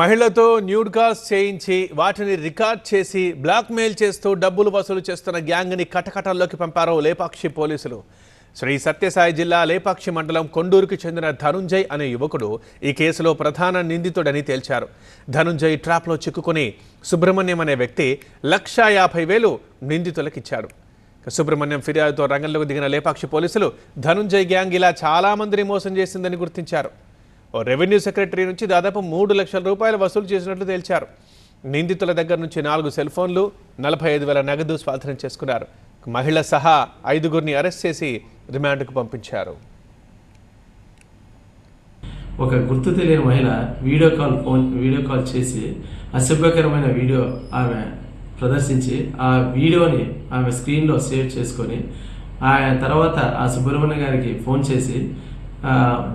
మహిళతో nude calls చేయించి వాటిని record చేసి బ్లాక్మెయిల్ చేస్తూ డబ్బులు వసూలు చేస్తున్న గ్యాంగ్ని కటకటల్లోకి పంపారు లేపాక్షి పోలీసులు. శ్రీ సత్యసాయి జిల్లా లేపాక్షి మండలం కొండూరుకి చెందిన ధనుంజయ్ అనే యువకుడు ఈ కేసులో ప్రధాన నిందితుడని తేల్చారు. ధనుంజయ్ ట్రాప్లో చిక్కుకుని సుబ్రహ్మణ్యం అనే వ్యక్తి లక్షా యాభై వేలు నిందితులకిచ్చాడు. సుబ్రహ్మణ్యం ఫిర్యాదుతో రంగంలోకి దిగిన లేపాక్షి పోలీసులు ధనుంజయ్ గ్యాంగ్ ఇలా చాలా మందిని మోసం చేసిందని గుర్తించారు. రెవెన్యూ సెక్రటరీ నుంచి దాదాపు మూడు లక్షల రూపాయలు వసూలు చేసినట్లు తేల్చారు. నిందితుల దగ్గర నుంచి నాలుగు సెల్ ఫోన్లు నలభై ఐదు వేల నగదు స్వాధీనం చేసుకున్నారు. మహిళ సహా ఐదుగురిని అరెస్ట్ చేసి రిమాండ్కు పంపించారు. ఒక గుర్తు తెలియని మహిళ video call phone video call చేసి అసభ్యకరమైన వీడియో ఆమె ప్రదర్శించి ఆ వీడియోని ఆమె స్క్రీన్లో సేవ్ చేసుకొని ఆ తర్వాత ఆ సుబ్రహ్మణ్య గారికి ఫోన్ చేసి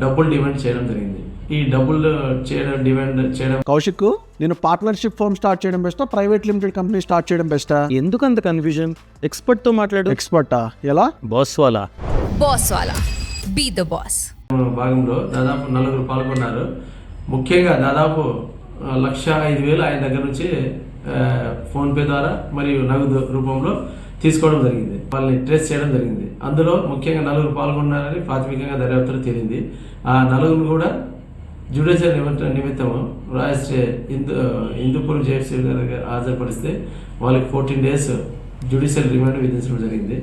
డబ్బులు డిమాండ్ చేయడం జరిగింది. ఈ డబ్బులు చేయడం డిమాండ్ చేయడం కౌశిక్ నేను పార్ట్నర్షిప్ ఫర్మ్ స్టార్ట్ చేయడం బెస్టా ప్రైవేట్ లిమిటెడ్ కంపెనీ స్టార్ట్ చేయడం బెస్టా ఎందుకు అంత కన్ఫ్యూజన్ ఎక్స్పర్ట్తో మాట్లాడు. ఎక్స్పర్టా ఎలా? బాస్ వాలా బాస్ వాలా బీ ద బాస్ భాగంలో దాదాపు నలుగురు పాల్గొన్నారు. ముఖ్యంగా దాదాపు లక్ష ఐదు వేలు ఆయన దగ్గర నుంచి ఫోన్పే ద్వారా మరియు నగదు రూపంలో తీసుకోవడం జరిగింది. వాళ్ళని ట్రేస్ చేయడం జరిగింది. అందులో ముఖ్యంగా నలుగురు పాల్గొన్నారని ప్రాథమికంగా దర్యాప్తులో తేలింది. ఆ నలుగురు కూడా జ్యుడిషియల్ నిమిత్త నిమిత్తము రాయస్ట్రే హిందూ హిందూపురం జేఎఫ్సీ హాజరుపరిస్తే వాళ్ళకి ఫోర్టీన్ డేస్ జ్యుడిషియల్ రిమాండ్ విధించడం జరిగింది.